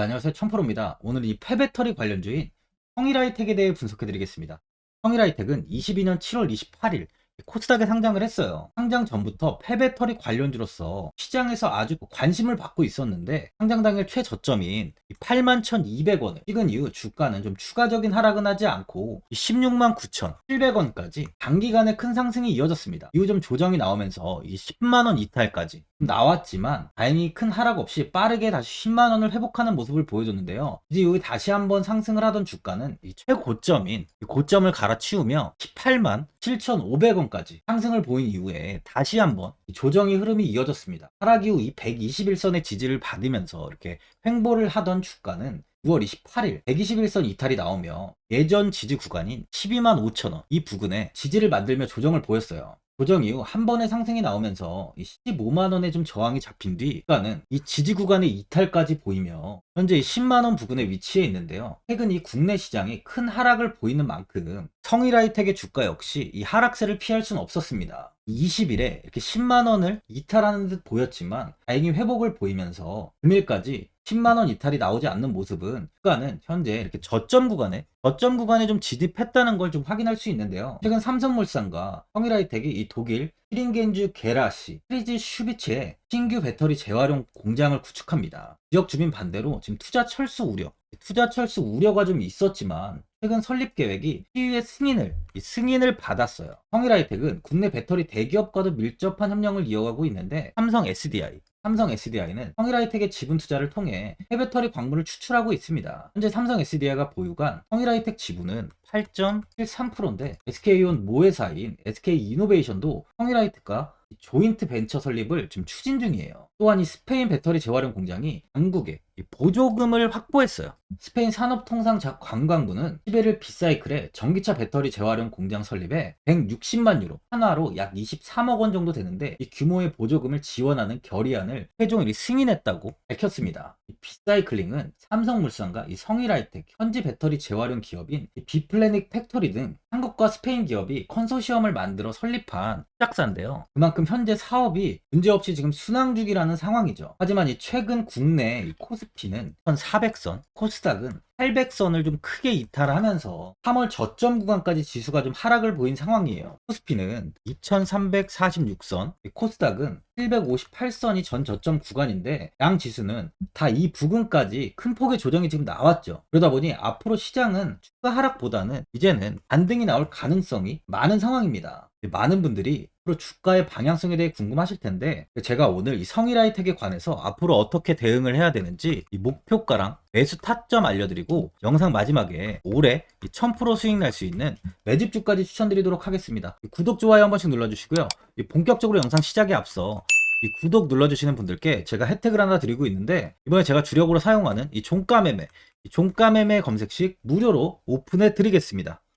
네, 안녕하세요. 천프로입니다. 오늘 이 폐배터리 관련주인 성일하이텍에 대해 분석해드리겠습니다. 성일하이텍은 22년 7월 28일 코스닥에 상장을 했어요. 상장 전부터 폐배터리 관련주로서 시장에서 아주 관심을 받고 있었는데 상장 당일 최저점인 81,200원을 찍은 이후 주가는 좀 추가적인 하락은 하지 않고 16만 9,700원까지 단기간에 큰 상승이 이어졌습니다. 이후 좀 조정이 나오면서 이 10만 원 이탈까지 나왔지만 다행히 큰 하락 없이 빠르게 다시 10만 원을 회복하는 모습을 보여줬는데요. 이제 여기 다시 한번 상승을 하던 주가는 이 최고점인 이 고점을 갈아치우며 18만 7,500원 까지 상승을 보인 이후에 다시 한번 이 조정의 흐름이 이어졌습니다. 하락 이후 이 121선의 지지를 받으면서 이렇게 횡보를 하던 주가는 6월 28일 121선 이탈이 나오며 예전 지지 구간인 12만 5천원 이 부근에 지지를 만들며 조정을 보였어요. 조정 이후 한 번의 상승이 나오면서 15만 원의 좀 저항이 잡힌 뒤 주가는 이 지지 구간의 이탈까지 보이며 현재 10만 원 부근에 위치해 있는데요. 최근 이 국내 시장이 큰 하락을 보이는 만큼 성일하이텍의 주가 역시 이 하락세를 피할 수는 없었습니다. 20일에 이렇게 10만 원을 이탈하는 듯 보였지만 다행히 회복을 보이면서 금일까지 10만원 이탈이 나오지 않는 모습은 주가는 현재 이렇게 저점 구간에 저점 구간에 좀 진입했다는 걸 좀 확인할 수 있는데요. 최근 삼성물산과 성일하이텍이 이 독일 히링겐주 게라시 프리즈 슈비츠의 신규 배터리 재활용 공장을 구축합니다. 지역 주민 반대로 지금 투자 철수 우려, 투자 철수 우려가 좀 있었지만 최근 설립 계획이 시의회 승인을 이 승인을 받았어요. 성일하이텍은 국내 배터리 대기업과도 밀접한 협력을 이어가고 있는데 삼성 SDI, 삼성 SDI는 성일하이텍의 지분 투자를 통해 폐배터리 광물을 추출하고 있습니다. 현재 삼성 SDI가 보유한 성일하이텍 지분은 8.73%인데 SK온 모회사인 SK이노베이션도 성일하이텍과 조인트 벤처 설립을 지금 추진 중이에요. 또한 이 스페인 배터리 재활용 공장이 한국에 보조금을 확보했어요. 스페인 산업통상관광부는 11일 비사이클에 전기차 배터리 재활용 공장 설립에 160만 유로, 하나로 약 23억 원 정도 되는데 이 규모의 보조금을 지원하는 결의안을 최종 승인했다고 밝혔습니다. 이 비사이클링은 삼성물산과 이 성일하이텍, 현지 배터리 재활용 기업인 비플래닉 팩토리 등 한국과 스페인 기업이 컨소시엄을 만들어 설립한 시작사인데요. 그만큼 현재 사업이 문제없이 지금 순항 중이라는 상황이죠. 하지만 이 최근 국내 이 코스피는 1400선, 코스닥은 800선을 좀 크게 이탈하면서 3월 저점 구간까지 지수가 좀 하락을 보인 상황이에요. 코스피는 2346선, 코스닥은 758선이 전 저점 구간인데 양 지수는 다 이 부근까지 큰 폭의 조정이 지금 나왔죠. 그러다 보니 앞으로 시장은 추가 하락보다는 이제는 반등이 나올 가능성이 많은 상황입니다. 많은 분들이 앞으로 주가의 방향성에 대해 궁금하실 텐데 제가 오늘 이 성일하이텍에 관해서 앞으로 어떻게 대응을 해야 되는지 이 목표가랑 매수 타점 알려드리고 영상 마지막에 올해 1000% 수익 날 수 있는 매집주까지 추천드리도록 하겠습니다. 구독, 좋아요 한 번씩 눌러주시고요. 본격적으로 영상 시작에 앞서 이 구독 눌러주시는 분들께 제가 혜택을 하나 드리고 있는데 이번에 제가 주력으로 사용하는 이 종가 매매, 이 종가 매매 검색식 무료로 오픈해 드리겠습니다.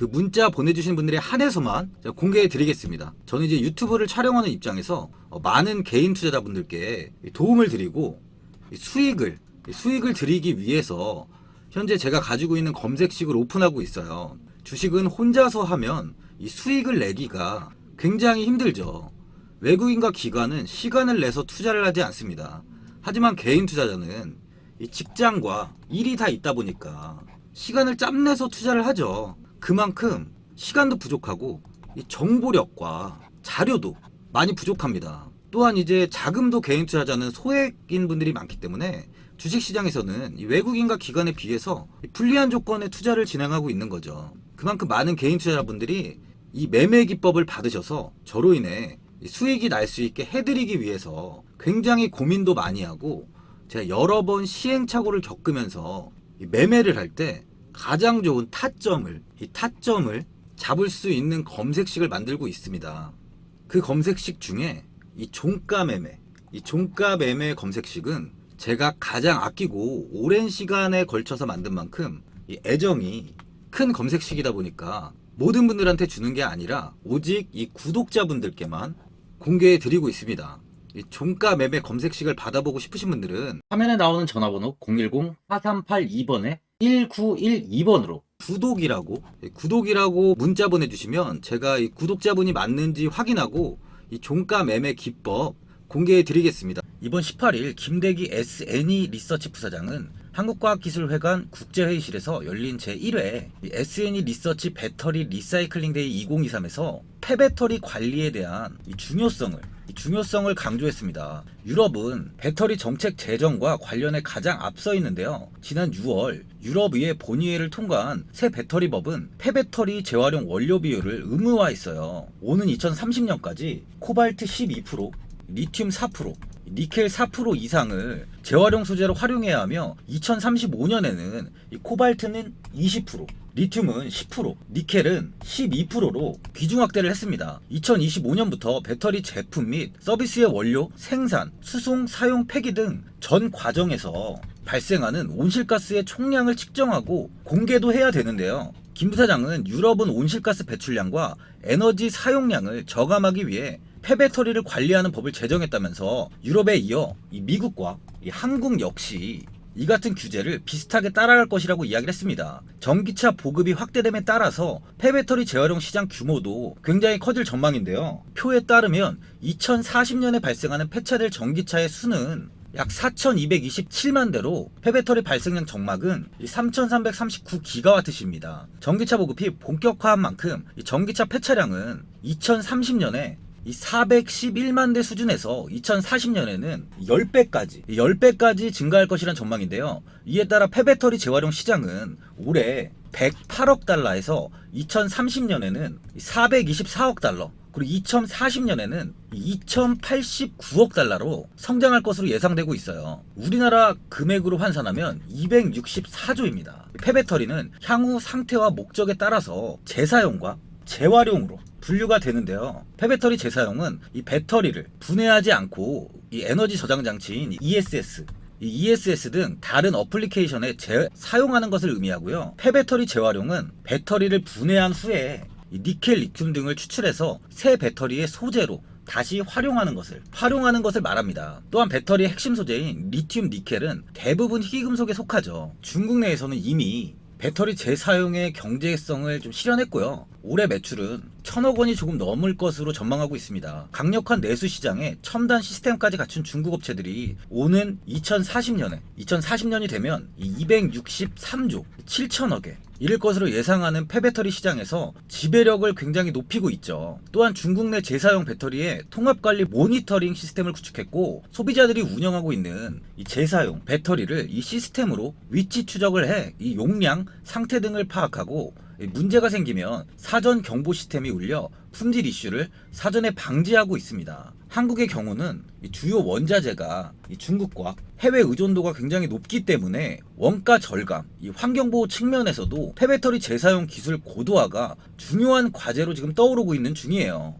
그 문자 보내주신 분들에 한해서만 공개해 드리겠습니다. 저는 이제 유튜브를 촬영하는 입장에서 어, 많은 개인 투자자분들께 도움을 드리고 수익을 수익을 드리기 위해서 현재 제가 가지고 있는 검색식을 오픈하고 있어요. 주식은 혼자서 하면 이 수익을 내기가 굉장히 힘들죠. 외국인과 기관은 시간을 내서 투자를 하지 않습니다. 하지만 개인 투자자는 이 직장과 일이 다 있다 보니까 시간을 짬내서 투자를 하죠. 그만큼 시간도 부족하고 이 정보력과 자료도 많이 부족합니다. 또한 이제 자금도 개인 투자자는 소액인 분들이 많기 때문에 주식시장에서는 이 외국인과 기관에 비해서 이 불리한 조건에 투자를 진행하고 있는 거죠. 그만큼 많은 개인 투자자분들이 이 매매 기법을 받으셔서 저로 인해 이 수익이 날 수 있게 해드리기 위해서 굉장히 고민도 많이 하고 제가 여러 번 시행착오를 겪으면서 이 매매를 할 때 가장 좋은 타점을 이 타점을 잡을 수 있는 검색식을 만들고 있습니다. 그 검색식 중에 이 종가 매매, 이 종가 매매 검색식은 제가 가장 아끼고 오랜 시간에 걸쳐서 만든 만큼 이 애정이 큰 검색식이다 보니까 모든 분들한테 주는 게 아니라 오직 이 구독자분들께만 공개해 드리고 있습니다. 이 종가 매매 검색식을 받아보고 싶으신 분들은 화면에 나오는 전화번호 010-4382번에 1912번으로 구독이라고 예, 구독이라고 문자 보내주시면 제가 이 구독자분이 맞는지 확인하고 이 종가 매매 기법 공개해 드리겠습니다. 이번 18일 김대기 SNE 리서치 부사장은 한국과학기술회관 국제회의실에서 열린 제1회 SNE 리서치 배터리 리사이클링 데이 2023에서 폐배터리 관리에 대한 이 중요성을 이 중요성을 강조했습니다. 유럽은 배터리 정책 제정과 관련해 가장 앞서 있는데요. 지난 6월 유럽의회 본의회를 통과한 새 배터리법은 폐배터리 재활용 원료 비율을 의무화했어요. 오는 2030년까지 코발트 12%, 리튬 4%, 니켈 4% 이상을 재활용 소재로 활용해야 하며 2035년에는 코발트는 20%, 리튬은 10%, 니켈은 12%로 비중 확대를 했습니다. 2025년부터 배터리 제품 및 서비스의 원료, 생산, 수송, 사용, 폐기 등 전 과정에서 발생하는 온실가스의 총량을 측정하고 공개도 해야 되는데요. 김 부사장은 유럽은 온실가스 배출량과 에너지 사용량을 저감하기 위해 폐배터리를 관리하는 법을 제정했다면서 유럽에 이어 이 미국과 이 한국 역시 이 같은 규제를 비슷하게 따라갈 것이라고 이야기를 했습니다. 전기차 보급이 확대됨에 따라서 폐배터리 재활용 시장 규모도 굉장히 커질 전망인데요. 표에 따르면 2040년에 발생하는 폐차될 전기차의 수는 약 4,227만 대로 폐배터리 발생량 정막은 3,339기가와트시입니다. 전기차 보급이 본격화한 만큼 이 전기차 폐차량은 2030년에 이 411만 대 수준에서 2040년에는 10배까지, 10배까지 증가할 것이란 전망인데요. 이에 따라 폐배터리 재활용 시장은 올해 108억 달러에서 2030년에는 424억 달러, 그리고 2040년에는 2089억 달러로 성장할 것으로 예상되고 있어요. 우리나라 금액으로 환산하면 264조입니다. 폐배터리는 향후 상태와 목적에 따라서 재사용과 재활용으로 분류가 되는데요. 폐배터리 재사용은 이 배터리를 분해하지 않고 이 에너지 저장 장치인 ESS 이 ESS 등 다른 어플리케이션에 재, 사용하는 것을 의미하고요. 폐배터리 재활용은 배터리를 분해한 후에 이 니켈, 리튬 등을 추출해서 새 배터리의 소재로 다시 활용하는 것을 활용하는 것을 말합니다. 또한 배터리의 핵심 소재인 리튬, 니켈은 대부분 희귀금속에 속하죠. 중국 내에서는 이미 배터리 재사용의 경제성을 좀 실현했고요. 올해 매출은 천억 원이 조금 넘을 것으로 전망하고 있습니다. 강력한 내수 시장에 첨단 시스템까지 갖춘 중국 업체들이 오는 2040년에 2040년이 되면 263조 7천억에 이를 것으로 예상하는 폐배터리 시장에서 지배력을 굉장히 높이고 있죠. 또한 중국 내 재사용 배터리의 통합관리 모니터링 시스템을 구축했고 소비자들이 운영하고 있는 이 재사용 배터리를 이 시스템으로 위치 추적을 해 이 용량, 상태 등을 파악하고 문제가 생기면 사전 경보 시스템이 울려 품질 이슈를 사전에 방지하고 있습니다. 한국의 경우는 이 주요 원자재가 이 중국과 해외 의존도가 굉장히 높기 때문에 원가 절감, 이 환경보호 측면에서도 폐배터리 재사용 기술 고도화가 중요한 과제로 지금 떠오르고 있는 중이에요.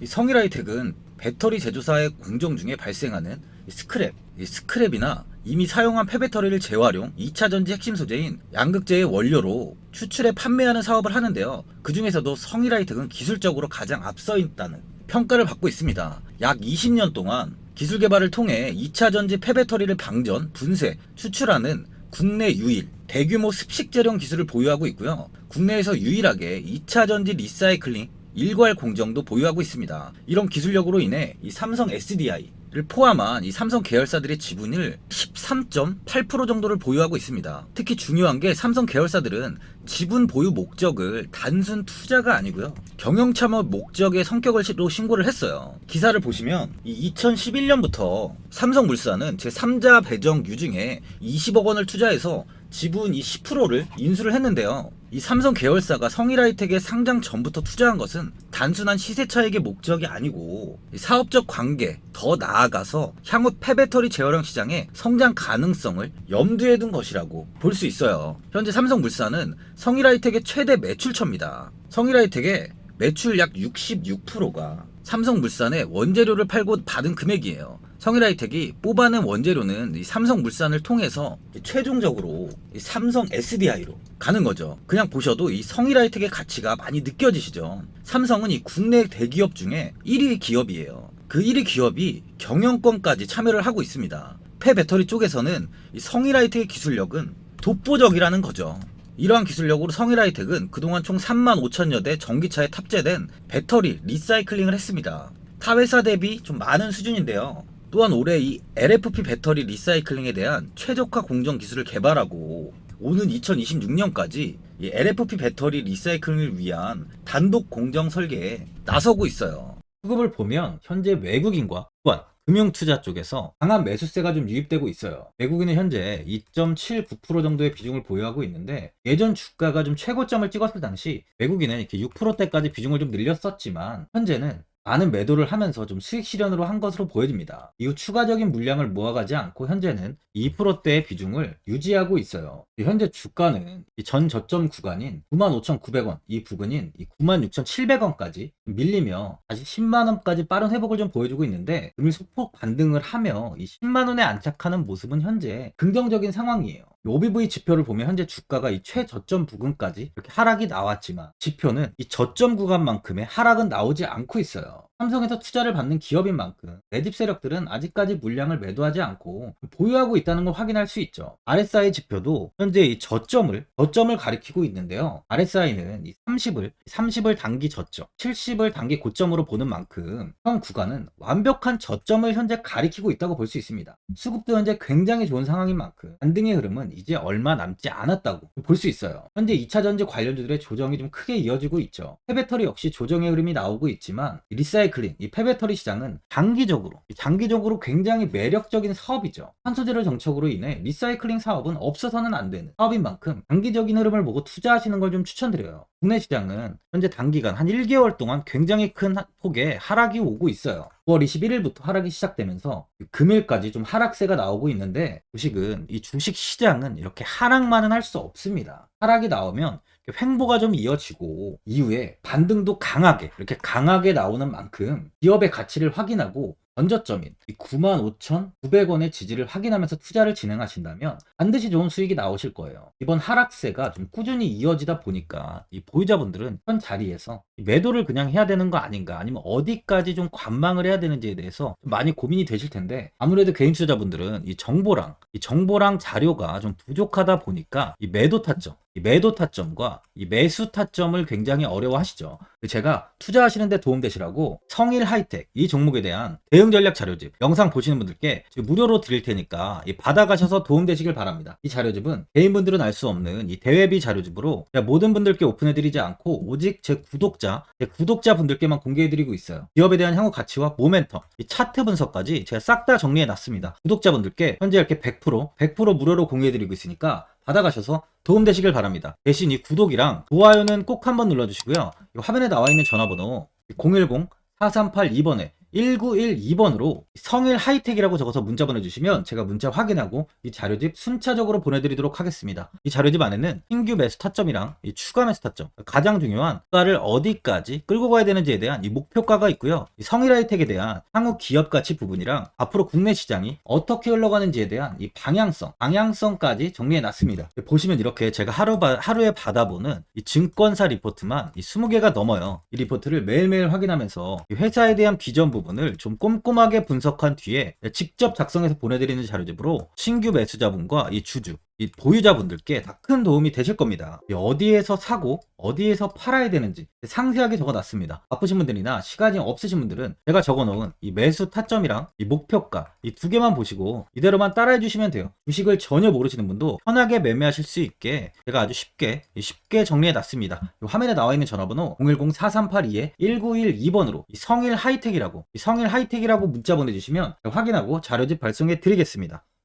이 성일하이텍은 배터리 제조사의 공정 중에 발생하는 이 스크랩, 이 스크랩이나 이미 사용한 폐배터리를 재활용, 2차 전지 핵심 소재인 양극재의 원료로 추출해 판매하는 사업을 하는데요. 그 중에서도 성일하이텍은 기술적으로 가장 앞서 있다는 평가를 받고 있습니다. 약 20년 동안 기술 개발을 통해 2차 전지 폐배터리를 방전, 분쇄, 추출하는 국내 유일 대규모 습식 재련 기술을 보유하고 있고요. 국내에서 유일하게 2차 전지 리사이클링 일괄 공정도 보유하고 있습니다. 이런 기술력으로 인해 이 삼성 SDI SDI를 포함한 이 삼성 계열사들의 지분을 13.8% 정도를 보유하고 있습니다. 특히 중요한 게 삼성 계열사들은 지분 보유 목적을 단순 투자가 아니고요. 경영 참여 목적의 성격으로 신고를 했어요. 기사를 보시면 이 2011년부터 삼성물산은 제3자 배정 유증에 20억 원을 투자해서 지분 이 10%를 인수를 했는데요. 이 삼성 계열사가 성일하이텍에 상장 전부터 투자한 것은 단순한 시세 차익의 목적이 아니고 이 사업적 관계, 더 나아가서 향후 폐배터리 재활용 시장의 성장 가능성을 염두에 둔 것이라고 볼 수 있어요. 현재 삼성물산은 성일하이텍의 최대 매출처입니다. 성일하이텍의 매출 약 66%가 삼성물산에 원재료를 팔고 받은 금액이에요. 성일하이텍이 뽑아낸 원재료는 이 삼성물산을 통해서 최종적으로 이 삼성 SDI로 가는 거죠. 그냥 보셔도 이 성일하이텍의 가치가 많이 느껴지시죠. 삼성은 이 국내 대기업 중에 1위 기업이에요. 그 1위 기업이 경영권까지 참여를 하고 있습니다. 폐 배터리 쪽에서는 이 성일하이텍의 기술력은 독보적이라는 거죠. 이러한 기술력으로 성일하이텍은 그동안 총 3만 5천여 대 전기차에 탑재된 배터리 리사이클링을 했습니다. 타 회사 대비 좀 많은 수준인데요. 또한 올해 이 LFP 배터리 리사이클링에 대한 최적화 공정 기술을 개발하고 오는 2026년까지 이 LFP 배터리 리사이클링을 위한 단독 공정 설계에 나서고 있어요. 수급을 보면 현재 외국인과 또한 금융 투자 쪽에서 강한 매수세가 좀 유입되고 있어요. 외국인은 현재 2.79% 정도의 비중을 보유하고 있는데 예전 주가가 좀 최고점을 찍었을 당시 외국인은 이렇게 6%대까지 비중을 좀 늘렸었지만 현재는 많은 매도를 하면서 좀 수익 실현으로 한 것으로 보여집니다. 이후 추가적인 물량을 모아가지 않고 현재는 2%대의 비중을 유지하고 있어요. 현재 주가는 이전 저점 구간인 95,900원, 이 부근인 이 96,700원까지 밀리며 다시 10만원까지 빠른 회복을 좀 보여주고 있는데 금일 소폭 반등을 하며 이 10만원에 안착하는 모습은 현재 긍정적인 상황이에요. 이 OBV 지표를 보면 현재 주가가 이 최저점 부근까지 이렇게 하락이 나왔지만 지표는 이 저점 구간만큼의 하락은 나오지 않고 있어요. 삼성에서 투자를 받는 기업인 만큼 매집 세력들은 아직까지 물량을 매도하지 않고 보유하고 있다는 걸 확인할 수 있죠. RSI 지표도 현재 이 저점을 저점을 가리키고 있는데요. RSI는 이 30을 30을 단기 저점, 70을 단기 고점으로 보는 만큼 현 구간은 완벽한 저점을 현재 가리키고 있다고 볼 수 있습니다. 수급도 현재 굉장히 좋은 상황인 만큼 반등의 흐름은 이제 얼마 남지 않았다고 볼 수 있어요. 현재 2차 전지 관련주들의 조정이 좀 크게 이어지고 있죠. 폐배터리 역시 조정의 흐름이 나오고 있지만 리사이 클링, 이 폐배터리 시장은 장기적으로 장기적으로 굉장히 매력적인 사업이죠. 탄소재료 정책으로 인해 리사이클링 사업은 없어서는 안 되는 사업인 만큼 장기적인 흐름을 보고 투자하시는 걸 좀 추천드려요. 국내 시장은 현재 단기간 한 1개월 동안 굉장히 큰 하- 폭의 하락이 오고 있어요. 9월 21일부터 하락이 시작되면서 금일까지 좀 하락세가 나오고 있는데 주식은 이 주식 시장은 이렇게 하락만은 할 수 없습니다. 하락이 나오면 횡보가 좀 이어지고 이후에 반등도 강하게 이렇게 강하게 나오는 만큼 기업의 가치를 확인하고 전저점인 95,900원의 지지를 확인하면서 투자를 진행하신다면 반드시 좋은 수익이 나오실 거예요. 이번 하락세가 좀 꾸준히 이어지다 보니까 이 보유자분들은 현 자리에서 매도를 그냥 해야 되는 거 아닌가 아니면 어디까지 좀 관망을 해야 되는지에 대해서 좀 많이 고민이 되실 텐데 아무래도 개인 투자자분들은 이 정보랑 이 정보랑 자료가 좀 부족하다 보니까 이 매도 타점 이 매도 타점과 이 매수 타점을 굉장히 어려워하시죠. 제가 투자하시는데 도움되시라고 성일 하이텍 이 종목에 대한 대응 전략 자료집 영상 보시는 분들께 무료로 드릴 테니까 이 받아가셔서 도움되시길 바랍니다. 이 자료집은 개인분들은 알 수 없는 이 대외비 자료집으로 모든 분들께 오픈해드리지 않고 오직 제 구독자 제 구독자 분들께만 공개해드리고 있어요. 기업에 대한 향후 가치와 모멘텀 이 차트 분석까지 제가 싹 다 정리해놨습니다. 구독자분들께 현재 이렇게 100% 100% 무료로 공개해드리고 있으니까 받아가셔서 도움되시길 바랍니다. 대신 이 구독이랑 좋아요는 꼭 한번 눌러주시고요. 이 화면에 나와 있는 전화번호 010-4382번에 1912번으로 성일 하이텍이라고 적어서 문자 보내주시면 제가 문자 확인하고 이 자료집 순차적으로 보내드리도록 하겠습니다. 이 자료집 안에는 신규 매수 타점이랑 이 추가 매수 타점, 가장 중요한 가를 어디까지 끌고 가야 되는지에 대한 이 목표가가 있고요. 이 성일 하이텍에 대한 향후 기업 가치 부분이랑 앞으로 국내 시장이 어떻게 흘러가는지에 대한 이 방향성, 방향성까지 정리해 놨습니다. 보시면 이렇게 제가 하루 바- 하루에 받아보는 이 증권사 리포트만 이 20개가 넘어요. 이 리포트를 매일매일 확인하면서 이 회사에 대한 비전 부분 을 좀 꼼꼼하게 분석한 뒤에 직접 작성해서 보내드리는 자료집으로 신규 매수자분과 이 주주, 이 보유자분들께 다 큰 도움이 되실 겁니다. 이 어디에서 사고 어디에서 팔아야 되는지 상세하게 적어놨습니다. 바쁘신 분들이나 시간이 없으신 분들은 제가 적어놓은 이 매수 타점이랑 이 목표가 이 두 개만 보시고 이대로만 따라해 주시면 돼요. 주식을 전혀 모르시는 분도 편하게 매매하실 수 있게 제가 아주 쉽게 쉽게 정리해 놨습니다. 이 화면에 나와 있는 전화번호 010-4382-1912번으로 성일 하이텍이라고 이 성일 하이텍이라고 문자 보내주시면 확인하고 자료집 발송해 드리겠습니다.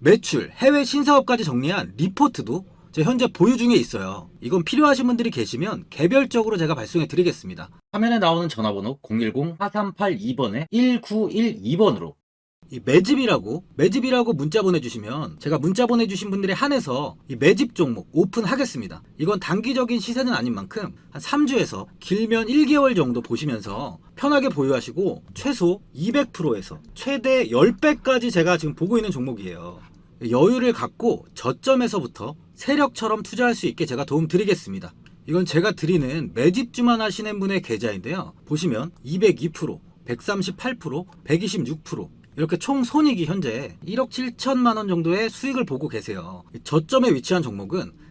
매출, 해외 신사업까지 정리한 리포트도 제 현재 보유 중에 있어요. 이건 필요하신 분들이 계시면 개별적으로 제가 발송해 드리겠습니다. 화면에 나오는 전화번호 010-4382번에 1912번으로 이 매집이라고 매집이라고 문자 보내주시면 제가 문자 보내주신 분들에 한해서 이 매집 종목 오픈하겠습니다. 이건 단기적인 시세는 아닌 만큼 한 3주에서 길면 1개월 정도 보시면서 편하게 보유하시고 최소 200%에서 최대 10배까지 제가 지금 보고 있는 종목이에요. 여유를 갖고 저점에서부터 세력처럼 투자할 수 있게 제가 도움 드리겠습니다. 이건 제가 드리는 매집주만 하시는 분의 계좌인데요. 보시면 202%, 138%, 126% 이렇게 총 손익이 현재 1억 7천만 원 정도의 수익을 보고 계세요. 저점에 위치한 종목은